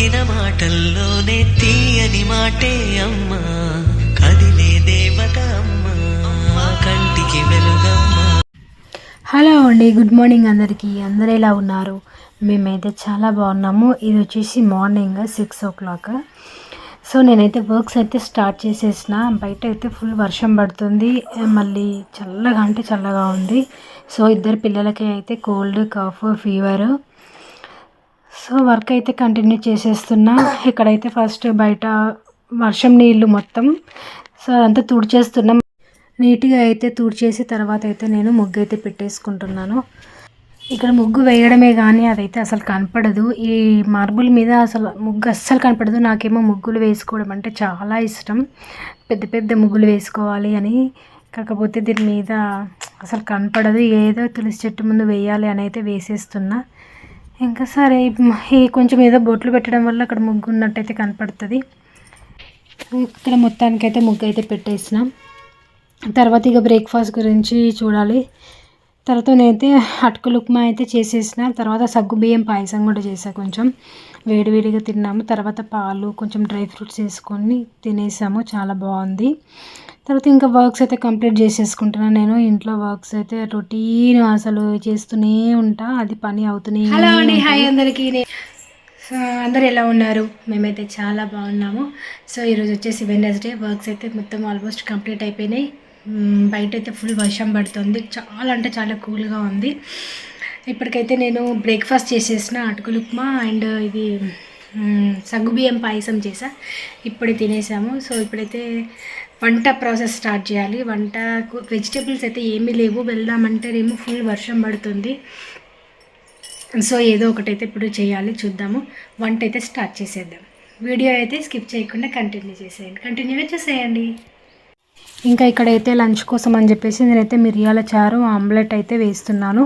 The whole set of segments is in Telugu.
పలికిన మాటల్లోనే తీయని మాటే అమ్మా. కదిలే దేవత అమ్మా. కంటికి వెలుగమ్మా. హలో అండి గుడ్ మార్నింగ్ అందరికీ. అందరూ ఎలా ఉన్నారు? మేమైతే చాలా బాగున్నాము. ఇది వచ్చేసి morning six o'clock. So నేనైతే వర్క్స్ అయితే స్టార్ట్ చేసేసిన. బయట అయితే ఫుల్ వర్షం పడుతుంది. మళ్ళీ చల్లగా అంటే చల్లగా ఉంది. సో ఇద్దరు పిల్లలకి అయితే cold cough fever. So work అయితే కంటిన్యూ చేసేస్తున్నా. ఇక్కడైతే ఫస్ట్ బయట వర్షం నీళ్ళు మొత్తం. సో అదంతా తుడిచేస్తున్నాం. నీట్గా అయితే తుడిచేసి తర్వాత అయితే నేను ముగ్గు అయితే పెట్టేసుకుంటున్నాను. ఇక్కడ ముగ్గు వేయడమే కానీ అదైతే అసలు కనపడదు. ఈ మార్బుల్ మీద అసలు ముగ్గు అస్సలు కనపడదు. నాకేమో ముగ్గులు వేసుకోవడం అంటే చాలా ఇష్టం. పెద్ద పెద్ద ముగ్గులు వేసుకోవాలి అని. కాకపోతే దీని మీద అసలు కనపడదు. ఏదో తులసి చెట్టు ముందు వేయాలి అని అయితే వేసేస్తున్నా. ఇంకా సరే ఈ కొంచెం ఏదో బొట్లు పెట్టడం వల్ల అక్కడ ముగ్గు ఉన్నట్టయితే కనపడుతుంది. ఇక్కడ మొత్తానికైతే ముగ్గు అయితే పెట్టేసినాం. తర్వాత ఇక బ్రేక్ఫాస్ట్ గురించి చూడాలి. తర్వాత నేనైతే అటుకులు ఉప్మా అయితే చేసేసిన. తర్వాత సగ్గు బియ్యం పాయసం కూడా చేసా కొంచెం. వేడివేడిగా తిన్నాము. తర్వాత పాలు కొంచెం డ్రై ఫ్రూట్స్ వేసుకొని తినేసాము. చాలా బాగుంది. తర్వాత ఇంకా వర్క్స్ అయితే కంప్లీట్ చేసేసుకుంటున్నాను నేను ఇంట్లో వర్క్స్ అయితే రొటీన్ అసలు చేస్తూనే ఉంటా. అది పని అవుతూనే హలో అండి హాయ్ అందరికీ. అందరు ఎలా ఉన్నారు? మేమైతే చాలా బాగున్నాము. సో ఈరోజు వచ్చేసి వెనస్డే వర్క్స్ అయితే మొత్తం ఆల్మోస్ట్ కంప్లీట్ అయిపోయినాయి. బయట అయితే ఫుల్ వర్షం పడుతుంది. చాలా అంటే చాలా కూల్గా ఉంది. ఇప్పటికైతే నేను బ్రేక్ఫాస్ట్ చేసేసిన అటుకులు ఉప్మా అండ్ ఇది సగ్గుబియ్యం పాయసం చేసా. ఇప్పుడే తినేసాము. సో ఇప్పుడైతే వంట ప్రాసెస్ స్టార్ట్ చేయాలి. వంట వెజిటేబుల్స్ అయితే ఏమీ లేవు. వెళ్దామంటేనేమో ఫుల్ వర్షం పడుతుంది. సో ఏదో ఒకటైతే ఇప్పుడు చేయాలి. చూద్దాము. వంట అయితే స్టార్ట్ చేసేద్దాం. వీడియో అయితే స్కిప్ చేయకుండా కంటిన్యూ చేసేయండి. కంటిన్యూగా చేసేయండి. ఇంకా ఇక్కడైతే లంచ్ కోసం అని చెప్పేసి నేనైతే మిరియాల చారు ఆమ్లెట్ అయితే వేస్తున్నాను.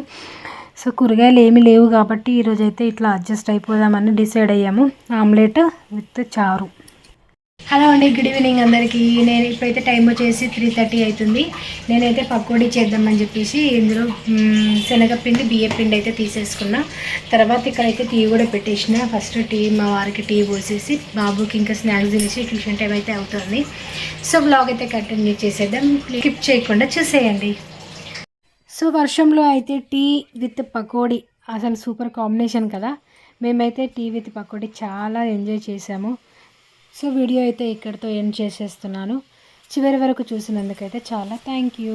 సో కూరగాయలు ఏమీ లేవు కాబట్టి ఈరోజు అయితే ఇట్లా అడ్జస్ట్ అయిపోదామని డిసైడ్ అయ్యాము. ఆమ్లెట్ విత్ చారు. హలో అండి గుడ్ ఈవినింగ్ అందరికీ. నేను ఇప్పుడైతే టైం వచ్చేసి త్రీ థర్టీ అవుతుంది. నేనైతే పకోడీ చేద్దామని చెప్పేసి ఇందులో శనగపిండి బియ్య పిండి అయితే తీసేసుకున్నా. తర్వాత ఇక్కడైతే టీ కూడా పెట్టేసిన. ఫస్ట్ టీ మా వారికి టీ పోసేసి బాబుకి ఇంకా స్నాక్స్ తినేసి ట్యూషన్ టైం అయితే అవుతుంది. సో బ్లాగ్ అయితే కంటిన్యూ చేసేద్దాం. స్కిప్ చేయకుండా చూసేయండి. సో వర్షంలో అయితే టీ విత్ పకోడీ అసలు సూపర్ కాంబినేషన్ కదా. మేమైతే టీ విత్ పకోడీ చాలా ఎంజాయ్ చేసాము సో వీడియో అయితే ఇక్కడితో ఎండ్ చేసేస్తున్నాను. చివరి వరకు చూసినందుకైతే చాలా థ్యాంక్ యూ.